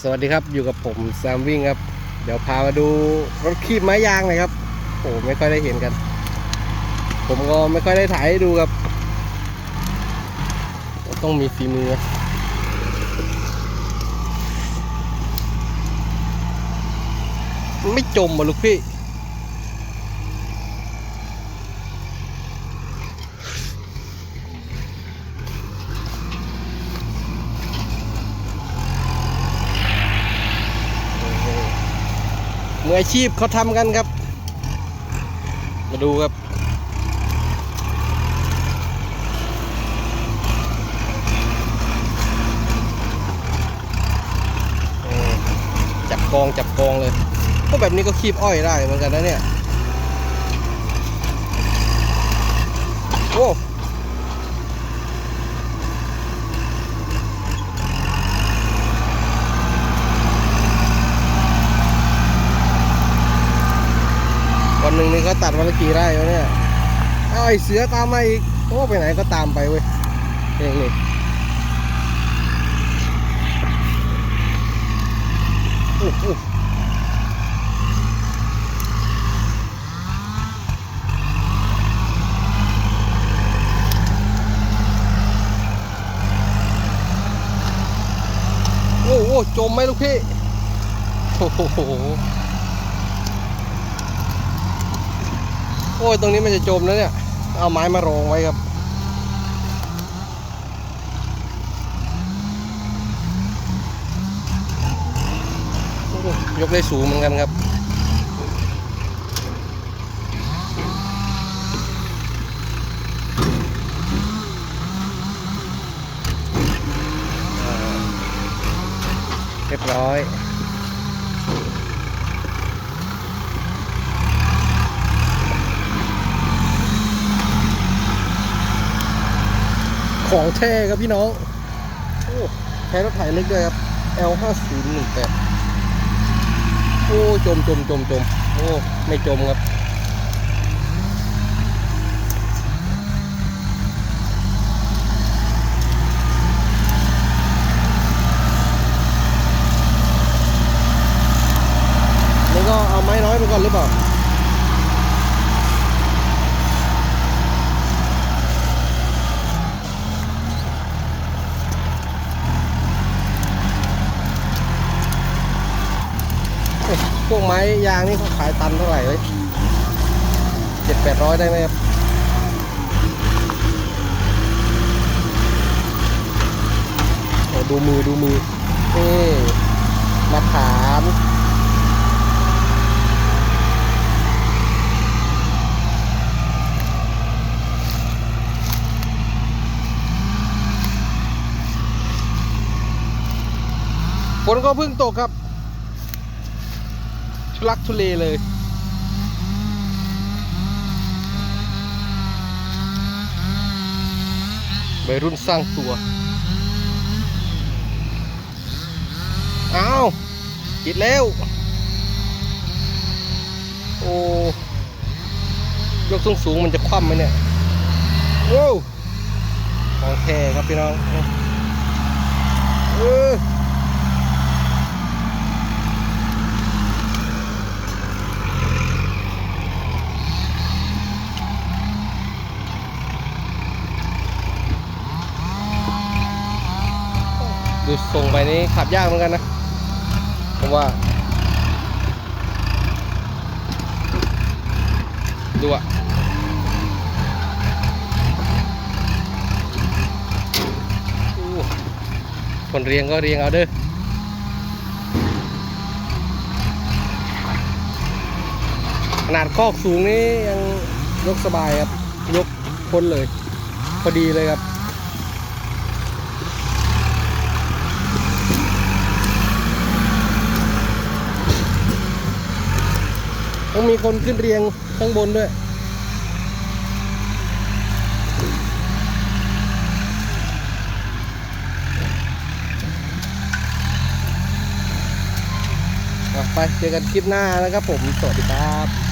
สวัสดีครับอยู่กับผมแซมวิ่งครับ เดี๋ยวพามาดูรถคีบไม้ยางหน่อยครับโอ้ไม่ค่อยได้เห็นกัน ผมก็ไม่ค่อยได้ถ่ายให้ดูครับ ต้องมีฝีมือไม่จมอะลูกพี่ มืออาชีพเขาทำกันครับ มาดูครับจับกองจับกองเลยพวกแบบนี้ก็คีบอ้อยได้เหมือนกันนะเนี่ย โอ้ วันหนึ่งนี่เขาตัดวันละกี่ไร่วะเนี่ยเอาไอเสือตามมาอีกโอ้ไปไหนก็ตามไปเว้ยเองนี่โอ้โหโอ้โหจมไหมลูกพี่โอ้โห โอ้ยตรงนี้มันจะจมแล้วเนี่ย เอาไม้มารองไว้ครับยกได้สูงเหมือนกันครับ เรียบร้อย ของแท้ครับพี่น้องโอ้ใช้รถไถเล็กด้วยครับ L 5 0 1 8โอ้จมจมจมจมโอ้ไม่จมครับนี่ก็เอาไม้น้อยไปก่อนหรือเปล่า พวกไม้ยางนี่เขาขายตันเท่าไหร่เลยเจ็ดแปดร้อยได้ไหมครับโอ้ดูมือดูมือนี่มาถามฝนก็เพิ่งตกครับ ทุลักทุเลเลย วัยรุ่นสร้างตัว อ้าวติดแล้ว โอ้ ยกสูงสูงมันจะคว่ำไหมเนี่ยโว้วของแท้ครับพี่น้อง เออ ดูส่งไปนี้ขับยากเหมือนกันนะผมว่า ดูอะคนเรียงก็เรียงเอาเด้อขนาดคอกสูงนี้ยังยกสบายครับ ยกพ้นเลย พอดีเลยครับ ต้องมีคนขึ้นเรียงข้างบนด้วย ไปเจอกันคลิปหน้านะครับผม สวัสดีครับ